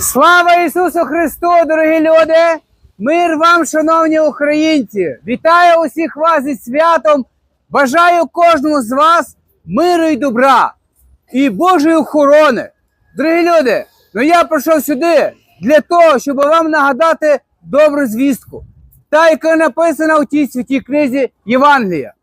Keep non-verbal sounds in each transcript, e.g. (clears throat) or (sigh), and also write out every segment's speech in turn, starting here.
Слава Ісусу Христу, дорогі люди! Мир вам, шановні українці! Вітаю усіх вас зі святом! Бажаю кожному з вас миру і добра і Божої охорони. Дорогі люди, ну я прийшов сюди для того, щоб вам нагадати добру звістку, та, яка написана у тій святій книзі Євангелія.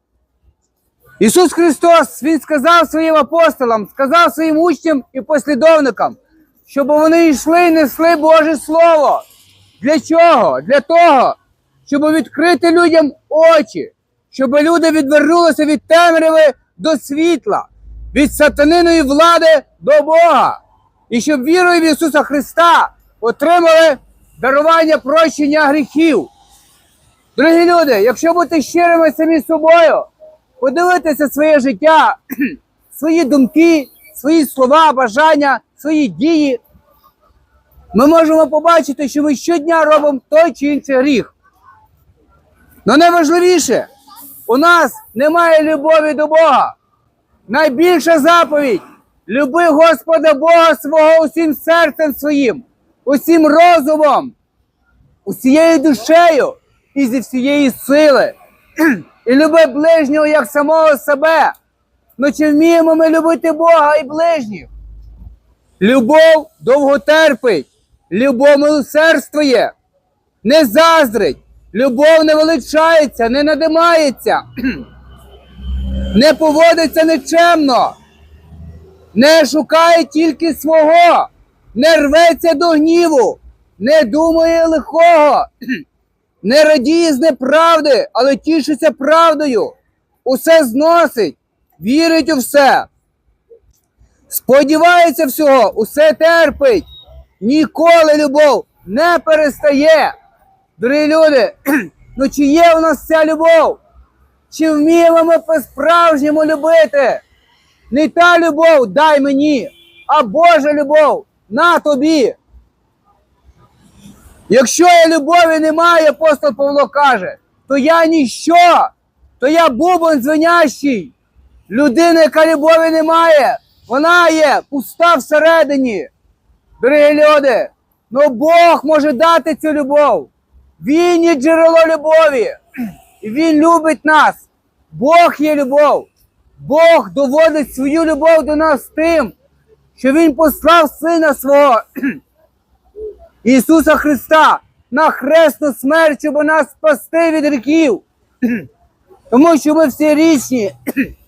Ісус Христос Він сказав своїм апостолам, сказав своїм учням і послідовникам, щоб вони йшли і несли Боже Слово. Для чого? Для того, щоб відкрити людям очі, щоб люди відвернулися від темряви до світла, від сатаниної влади до Бога, і щоб вірою в Ісуса Христа отримали дарування прощення гріхів. Дорогі люди, якщо бути щирими самі собою, подивитися своє життя, (clears throat) свої думки, свої слова, бажання, свої дії, ми можемо побачити, що ми щодня робимо той чи інший гріх. Але найважливіше, у нас немає любові до Бога. Найбільша заповідь люби Господа Бога свого усім серцем своїм, усім розумом, усією душею і зі всієї сили. (clears throat) І люби ближнього як самого себе. Ну чи вміємо ми любити Бога і ближніх? Любов довго терпить, любов милосердствує, не заздрить, любов не величається, не надимається, (clears throat) не поводиться нечемно, не шукає тільки свого, не рветься до гніву, не думає лихого, (clears throat) не радіє з неправди, але тішиться правдою, усе зносить, вірить у все. Сподівається всього, усе терпить. Ніколи любов не перестає. Дорогі люди, (clears throat) ну чи є у нас ця любов? Чи вміємо ми по-справжньому любити? Не та любов дай мені, а Божа любов на тобі. Якщо я любові немає, апостол Павло каже, то я ніщо, то я бубон дзвенящий. Людина, яка любові не має, вона є пуста всередині. Дорогі люди, ну Бог може дати цю любов. Він є джерело любові. І Він любить нас. Бог є любов. Бог доводить свою любов до нас тим, що Він послав Сина свого Ісуса Христа на хресну смерть, щоб нас спасти від гріхів. (clears throat) Тому що ми всі річні, (clears throat)